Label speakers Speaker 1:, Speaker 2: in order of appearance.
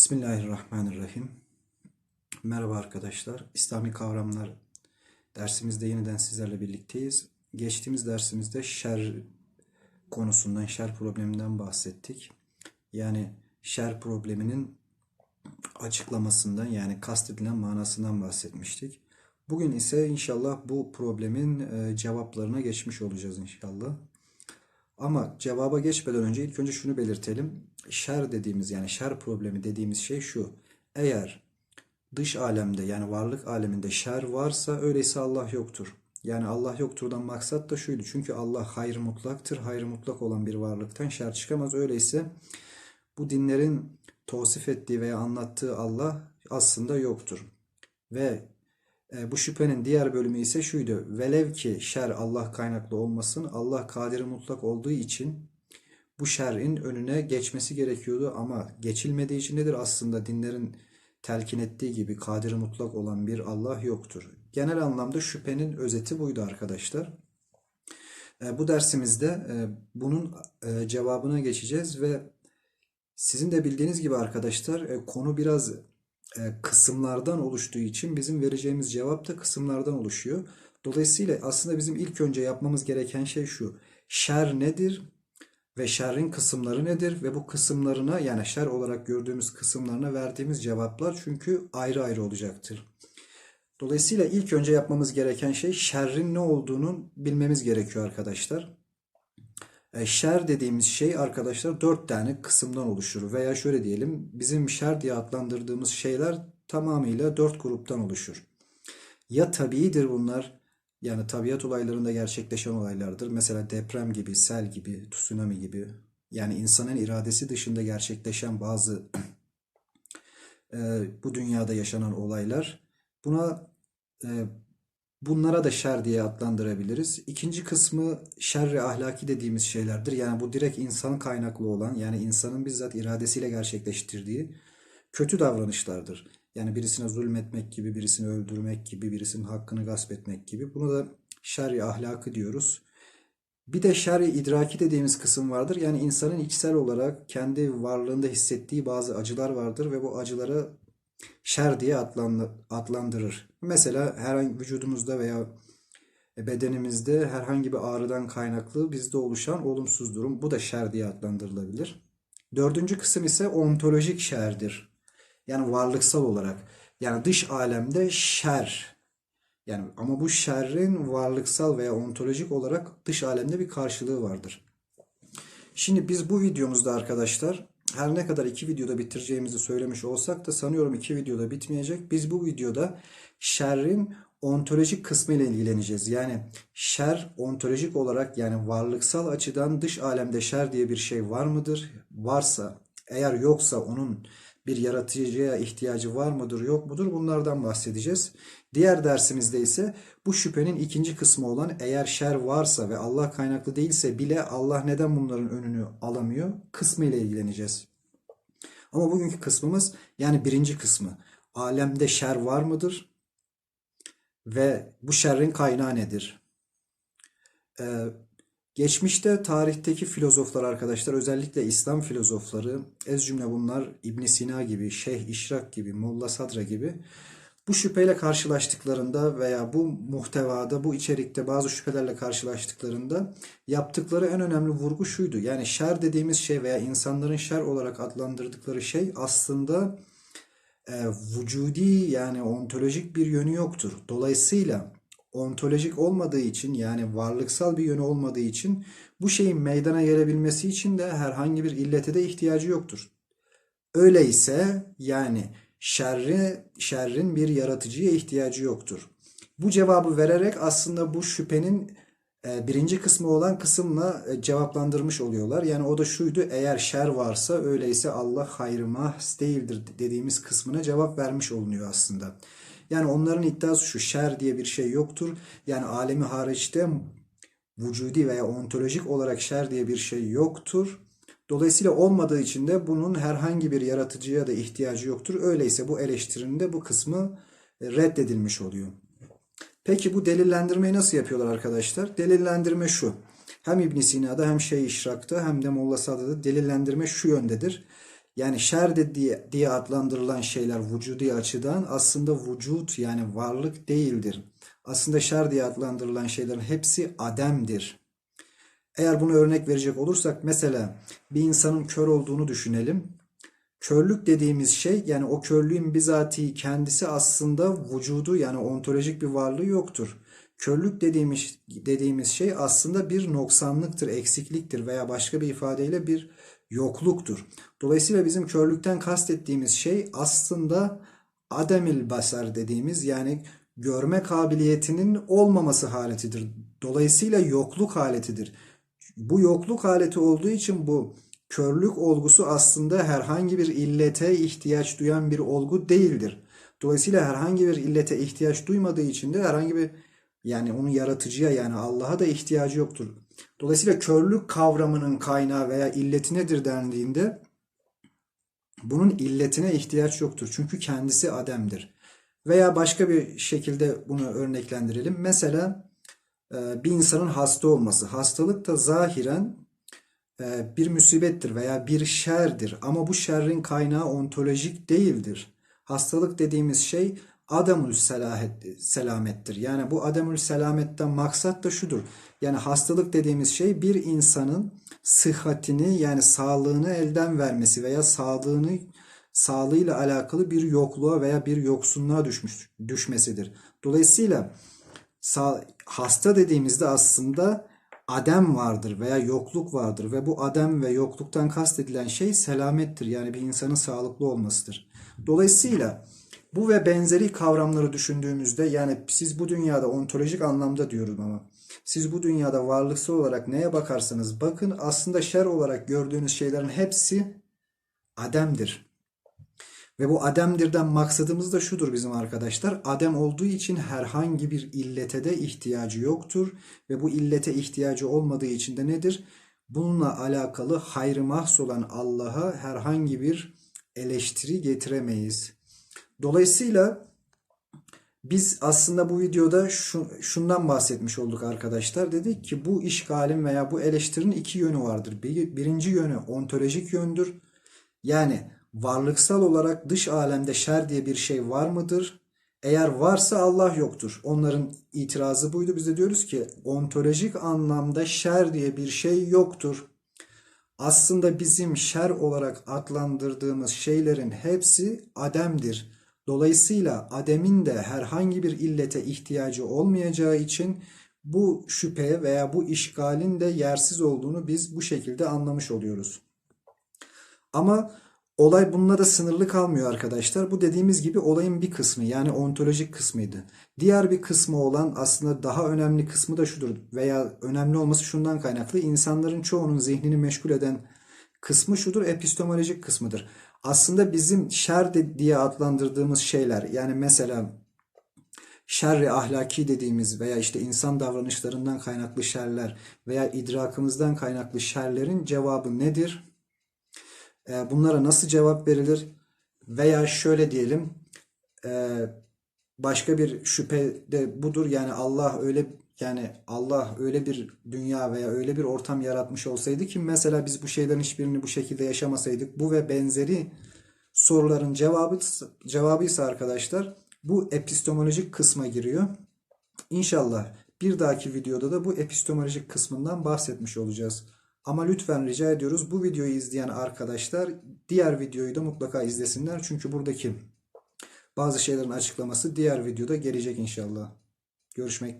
Speaker 1: Bismillahirrahmanirrahim. Merhaba arkadaşlar. İslami kavramlar dersimizde yeniden sizlerle birlikteyiz. Geçtiğimiz dersimizde şer konusundan, şer probleminden bahsettik. Yani şer probleminin açıklamasından yani kastedilen manasından bahsetmiştik. Bugün ise inşallah bu problemin e, cevaplarına geçmiş olacağız inşallah. Ama cevaba geçmeden önce ilk önce şunu belirtelim. Şer dediğimiz yani şer problemi dediğimiz şey şu. Eğer dış alemde yani varlık aleminde şer varsa öyleyse Allah yoktur. Yani Allah yokturdan maksat da şuydu. Çünkü Allah hayır mutlaktır. Hayır mutlak olan bir varlıktan şer çıkamaz. Öyleyse bu dinlerin tosif ettiği veya anlattığı Allah aslında yoktur. Ve bu şüphenin diğer bölümü ise şuydu. Velev ki şer Allah kaynaklı olmasın, Allah kadiri mutlak olduğu için bu şerrin önüne geçmesi gerekiyordu ama geçilmediği için nedir? Aslında dinlerin telkin ettiği gibi kadiri mutlak olan bir Allah yoktur. Genel anlamda şüphenin özeti buydu arkadaşlar. E, bu dersimizde e, bunun e, cevabına geçeceğiz ve sizin de bildiğiniz gibi arkadaşlar e, konu biraz e, kısımlardan oluştuğu için bizim vereceğimiz cevap da kısımlardan oluşuyor. Dolayısıyla aslında bizim ilk önce yapmamız gereken şey şu. Şer nedir? Ve şerrin kısımları nedir? Ve bu kısımlarına yani şer olarak gördüğümüz kısımlarına verdiğimiz cevaplar çünkü ayrı ayrı olacaktır. Dolayısıyla ilk önce yapmamız gereken şey şerrin ne olduğunu bilmemiz gerekiyor arkadaşlar. E, şer dediğimiz şey arkadaşlar dört tane kısımdan oluşur. Veya şöyle diyelim bizim şer diye adlandırdığımız şeyler tamamıyla dört gruptan oluşur. Ya tabiidir bunlar yani tabiat olaylarında gerçekleşen olaylardır. Mesela deprem gibi, sel gibi, tsunami gibi. Yani insanın iradesi dışında gerçekleşen bazı e, bu dünyada yaşanan olaylar. Buna e, bunlara da şer diye adlandırabiliriz. İkinci kısmı şerri ahlaki dediğimiz şeylerdir. Yani bu direkt insan kaynaklı olan yani insanın bizzat iradesiyle gerçekleştirdiği kötü davranışlardır. Yani birisine zulmetmek gibi, birisini öldürmek gibi, birisinin hakkını gasp etmek gibi. Buna da şerri ahlakı diyoruz. Bir de şerri idraki dediğimiz kısım vardır. Yani insanın içsel olarak kendi varlığında hissettiği bazı acılar vardır ve bu acılara şer diye adlandırır. Mesela herhangi vücudumuzda veya bedenimizde herhangi bir ağrıdan kaynaklı bizde oluşan olumsuz durum. Bu da şer diye adlandırılabilir. Dördüncü kısım ise ontolojik şerdir. Yani varlıksal olarak. Yani dış alemde şer. Yani ama bu şerrin varlıksal veya ontolojik olarak dış alemde bir karşılığı vardır. Şimdi biz bu videomuzda arkadaşlar her ne kadar iki videoda bitireceğimizi söylemiş olsak da sanıyorum iki videoda bitmeyecek. Biz bu videoda şerrin ontolojik kısmı ile ilgileneceğiz. Yani şer ontolojik olarak yani varlıksal açıdan dış alemde şer diye bir şey var mıdır? Varsa eğer yoksa onun bir yaratıcıya ihtiyacı var mıdır yok mudur bunlardan bahsedeceğiz. Diğer dersimizde ise bu şüphenin ikinci kısmı olan eğer şer varsa ve Allah kaynaklı değilse bile Allah neden bunların önünü alamıyor kısmı ile ilgileneceğiz. Ama bugünkü kısmımız yani birinci kısmı. Alemde şer var mıdır? Ve bu şerrin kaynağı nedir? Ee, geçmişte tarihteki filozoflar arkadaşlar özellikle İslam filozofları ez cümle bunlar İbn Sina gibi, Şeyh İşrak gibi, Molla Sadra gibi bu şüpheyle karşılaştıklarında veya bu muhtevada, bu içerikte bazı şüphelerle karşılaştıklarında yaptıkları en önemli vurgu şuydu. Yani şer dediğimiz şey veya insanların şer olarak adlandırdıkları şey aslında e, vücudi yani ontolojik bir yönü yoktur. Dolayısıyla ontolojik olmadığı için yani varlıksal bir yönü olmadığı için bu şeyin meydana gelebilmesi için de herhangi bir illete de ihtiyacı yoktur. Öyleyse yani şerri, şerrin bir yaratıcıya ihtiyacı yoktur. Bu cevabı vererek aslında bu şüphenin birinci kısmı olan kısımla e, cevaplandırmış oluyorlar. Yani o da şuydu eğer şer varsa öyleyse Allah hayrı değildir dediğimiz kısmına cevap vermiş olunuyor aslında. Yani onların iddiası şu şer diye bir şey yoktur. Yani alemi hariçte vücudi veya ontolojik olarak şer diye bir şey yoktur. Dolayısıyla olmadığı için de bunun herhangi bir yaratıcıya da ihtiyacı yoktur. Öyleyse bu eleştirinin de bu kısmı e, reddedilmiş oluyor. Peki bu delillendirmeyi nasıl yapıyorlar arkadaşlar? Delillendirme şu. Hem İbn Sina'da hem Şeyh İşrak'ta hem de Molla Sada'da delillendirme şu yöndedir. Yani şer diye, diye adlandırılan şeyler vücudi açıdan aslında vücut yani varlık değildir. Aslında şer diye adlandırılan şeylerin hepsi ademdir. Eğer bunu örnek verecek olursak mesela bir insanın kör olduğunu düşünelim. Körlük dediğimiz şey yani o körlüğün bizatihi kendisi aslında vücudu yani ontolojik bir varlığı yoktur. Körlük dediğimiz dediğimiz şey aslında bir noksanlıktır, eksikliktir veya başka bir ifadeyle bir yokluktur. Dolayısıyla bizim körlükten kastettiğimiz şey aslında ademil basar dediğimiz yani görme kabiliyetinin olmaması haletidir. Dolayısıyla yokluk haletidir. Bu yokluk haleti olduğu için bu körlük olgusu aslında herhangi bir illete ihtiyaç duyan bir olgu değildir. Dolayısıyla herhangi bir illete ihtiyaç duymadığı için de herhangi bir yani onun yaratıcıya yani Allah'a da ihtiyacı yoktur. Dolayısıyla körlük kavramının kaynağı veya illeti nedir dendiğinde bunun illetine ihtiyaç yoktur. Çünkü kendisi ademdir. Veya başka bir şekilde bunu örneklendirelim. Mesela bir insanın hasta olması. Hastalık da zahiren bir musibettir veya bir şerdir. Ama bu şerrin kaynağı ontolojik değildir. Hastalık dediğimiz şey adamül selamettir. Yani bu adamül selametten maksat da şudur. Yani hastalık dediğimiz şey bir insanın sıhhatini yani sağlığını elden vermesi veya sağlığını sağlığıyla alakalı bir yokluğa veya bir yoksunluğa düşmüş düşmesidir. Dolayısıyla hasta dediğimizde aslında adem vardır veya yokluk vardır ve bu adem ve yokluktan kastedilen şey selamettir. Yani bir insanın sağlıklı olmasıdır. Dolayısıyla bu ve benzeri kavramları düşündüğümüzde yani siz bu dünyada ontolojik anlamda diyorum ama siz bu dünyada varlıksal olarak neye bakarsanız bakın aslında şer olarak gördüğünüz şeylerin hepsi ademdir. Ve bu ademdirden maksadımız da şudur bizim arkadaşlar. Adem olduğu için herhangi bir illete de ihtiyacı yoktur. Ve bu illete ihtiyacı olmadığı için de nedir? Bununla alakalı hayrı mahs olan Allah'a herhangi bir eleştiri getiremeyiz. Dolayısıyla biz aslında bu videoda şu, şundan bahsetmiş olduk arkadaşlar. Dedik ki bu işgalin veya bu eleştirinin iki yönü vardır. Bir, birinci yönü ontolojik yöndür. Yani varlıksal olarak dış alemde şer diye bir şey var mıdır? Eğer varsa Allah yoktur. Onların itirazı buydu. Biz de diyoruz ki ontolojik anlamda şer diye bir şey yoktur. Aslında bizim şer olarak adlandırdığımız şeylerin hepsi ademdir. Dolayısıyla ademin de herhangi bir illete ihtiyacı olmayacağı için bu şüphe veya bu işgalin de yersiz olduğunu biz bu şekilde anlamış oluyoruz. Ama olay bununla da sınırlı kalmıyor arkadaşlar. Bu dediğimiz gibi olayın bir kısmı yani ontolojik kısmıydı. Diğer bir kısmı olan aslında daha önemli kısmı da şudur veya önemli olması şundan kaynaklı. İnsanların çoğunun zihnini meşgul eden kısmı şudur epistemolojik kısmıdır. Aslında bizim şer diye adlandırdığımız şeyler yani mesela şerri ahlaki dediğimiz veya işte insan davranışlarından kaynaklı şerler veya idrakımızdan kaynaklı şerlerin cevabı nedir? Ee, bunlara nasıl cevap verilir? Veya şöyle diyelim e, başka bir şüphe de budur yani Allah öyle yani Allah öyle bir dünya veya öyle bir ortam yaratmış olsaydı ki mesela biz bu şeylerin hiçbirini bu şekilde yaşamasaydık bu ve benzeri soruların cevabı cevabı ise arkadaşlar bu epistemolojik kısma giriyor. İnşallah bir dahaki videoda da bu epistemolojik kısmından bahsetmiş olacağız. Ama lütfen rica ediyoruz bu videoyu izleyen arkadaşlar diğer videoyu da mutlaka izlesinler. Çünkü buradaki bazı şeylerin açıklaması diğer videoda gelecek inşallah. Görüşmek